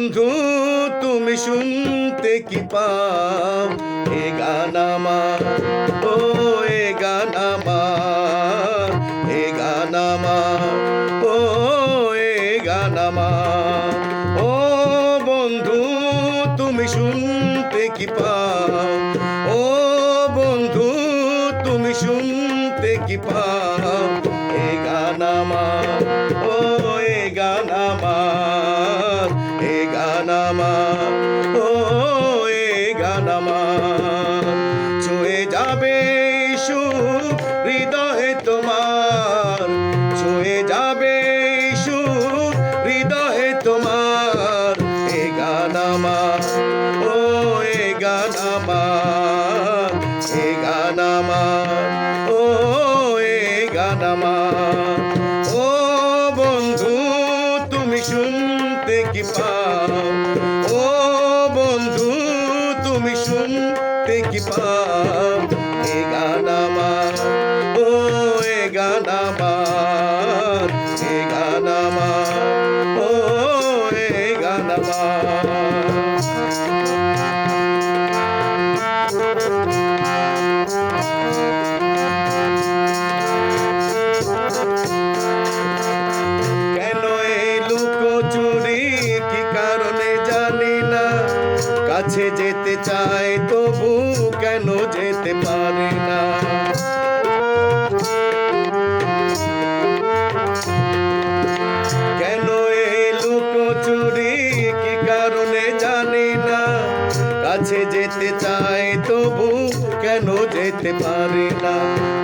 বন্ধু, তুমি শুনতে কি পাও? এ গান আমার, ও এ গান আমার, এ গান আমার, ও এ গান আমার। ও বন্ধু, তুমি শুনতে কি পাও? ও বন্ধু, তুমি শুনতে কি পাও? এ গান আমার গান আমার ও, এ গান আমার ছুঁয়ে যাবে সুখ হৃদয়ে তোমার। ছুঁয়ে যাবে সুখ হৃদয়ে তোমার। এ গান আমার ও, এ গান আমার এ গান আমার ও, এ গান আমার কি পাও ও বন্ধু তুমি শুনতে কি পাও? কাছে যেতে চায়, তবু কেন যেতে পারে না? কেন এই লুকোচুরি কি কারণে জানি না। কাছে যেতে চায়, তবু কেন যেতে পারে না?